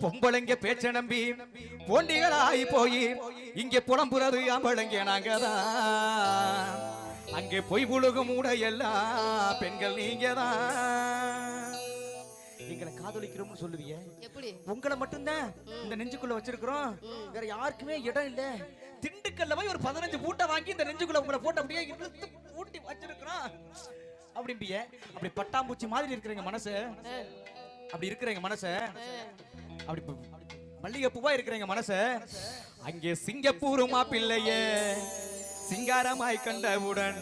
பொம்பளைங்க பேச்ச நம்பி போண்டிகளாகி போய் இங்கே புலம்புறது ஆம்பளைங்க நாங்கதான் அங்கே பொய் புழுகும் மூட எல்லாம் பெண்கள் நீங்க தான் எங்களை காதலிக்கிறோம்னு சொல்லுவீங்க எப்படி? உங்களை மட்டும்தான் இந்த நெஞ்சுக்குள்ள வச்சிருக்கிறோம். வேற யாருக்குமே இடம் இல்ல. திண்டுக்கல்ல போய் ஒரு பதினஞ்சு மூட்டை வாங்கி இந்த நெஞ்சுக்குள்ள உங்களை போட்டு அப்படியே இழுத்து பூட்டி வச்சிருக்கிறோம். அப்படிம்பிய. அப்படி பட்டாம்பூச்சி மாதிரி இருக்கிறீங்க மனசு. அப்படி இருக்கிறீங்க மனசு. அப்படி மல்லிகைப்பூவா இருக்கிறீங்க மனச? அங்கே சிங்கப்பூர் மாப்பிள்ளையே. சிங்காரமாய் கண்டவுடன்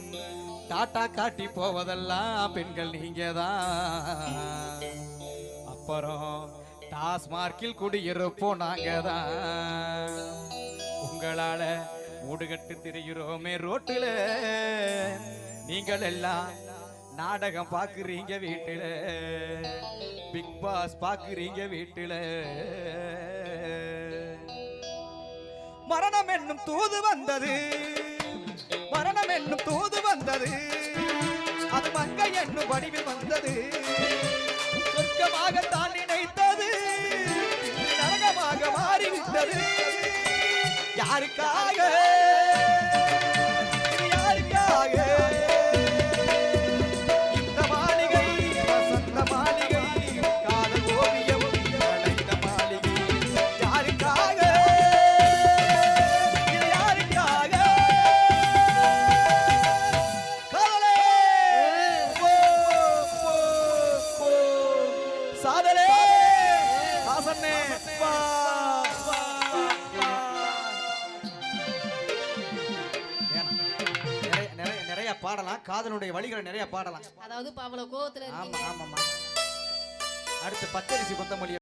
டாட்டா காட்டி போவதெல்லாம் பெண்கள் நீங்க தான் அப்புறம் டாஸ்மார்க்கில் குடியிருப்போம் நாங்க தான் உங்களால மூடுகட்டு திரிகிறோமே ரோட்டில. நீங்கள் எல்லாம் நாடகம் பாக்குறீங்க வீட்டுல. பிக் பாஸ் பாக்குறீங்க வீட்டுல. மரணம் என்னும் தூது வந்தது. மரணம் என்னும் தூது வந்தது. அது மங்கை என்னும் வடிவில் வந்தது. சொர்க்கமாக தான் நினைத்தது. நரகமாக மாறிவிட்டது. யாருக்காக சாதலே! ஹாசனே வா பாடலாம். காதலுடைய வழிகளை நிறைய பாடலாம். அதாவது அவ்வளவு கோவத்துல ஆமா ஆமாமா அடுத்து பச்சரிசி கொத்தமல்லி